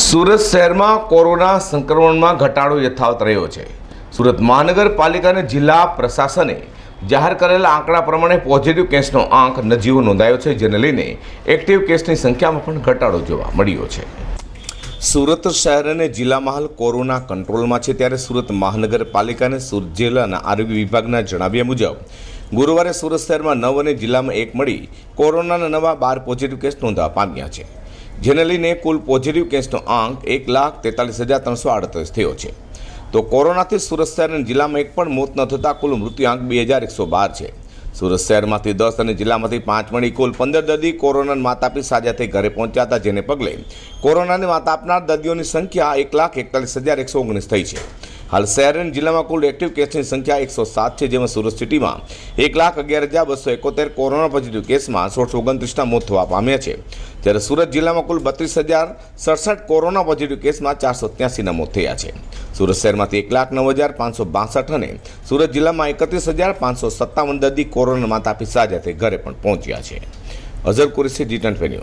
સુરત શહેરમાં કોરોના સંક્રમણમાં ઘટાડો યથાવત રહ્યો છે. સુરત મહાનગરપાલિકા અને જિલ્લા પ્રશાસને જાહેર કરેલા આંકડા પ્રમાણે પોઝિટિવ કેસનો આંક નજીવો નોંધાયો છે, જેને લઈને એક્ટિવ કેસની સંખ્યામાં પણ ઘટાડો જોવા મળ્યો છે. સુરત શહેર અને જિલ્લામાં હાલ કોરોના કંટ્રોલમાં છે, ત્યારે સુરત મહાનગરપાલિકા અને સુરત જિલ્લાના આરોગ્ય વિભાગના જણાવ્યા મુજબ, ગુરુવારે સુરત શહેરમાં નવ અને જિલ્લામાં એક મળી કોરોનાના નવા બાર પોઝિટિવ કેસ નોંધવા પામ્યા છે. જેને લઈને કુલ પોઝિટિવ કેસનો આંક એક લાખ તેતાલીસ હજાર ત્રણસો આડત્રીસ થયો છે. તો કોરોનાથી સુરત શહેર જિલ્લામાં એક પણ મોત ન થતાં કુલ મૃત્યુઆંક બે હજાર એકસો બાર છે. સુરત શહેરમાંથી દસ અને જિલ્લામાંથી પાંચ મળી કુલ પંદર દર્દી કોરોનાના માતાપી સાજા થઈ ઘરે પહોંચ્યા હતા, જેને પગલે કોરોનાને માત આપનાર દર્દીઓની સંખ્યા એક લાખ એકતાલીસ હજાર એકસો ઓગણીસ થઈ છે. હાલ શહેર અને જિલ્લામાં કુલ એક્ટિવ કેસની સંખ્યા એકસો સાત છે, જેમાં સુરત સિટીમાં એક લાખ અગિયાર હજાર બસો એકોતેર કોરોના પોઝિટિવ કેસમાં સોળસો ઓગણત્રીસના મોત થવા પામ્યા છે. જ્યારે સુરત જિલ્લામાં કુલ બત્રીસ હજાર સડસઠ કોરોના પોઝિટિવ કેસમાં ચારસો ત્યાસીના મોત થયા છે. સુરત શહેરમાંથી એક લાખ નવ હજાર પાંચસો બાસઠ અને સુરત જિલ્લામાં એકત્રીસ હજાર પાંચસો સત્તાવન દર્દી કોરોના માતા આપી સાજા થઈ ઘરે પણ પહોંચ્યા છે. Azhar Qureshi, G twenty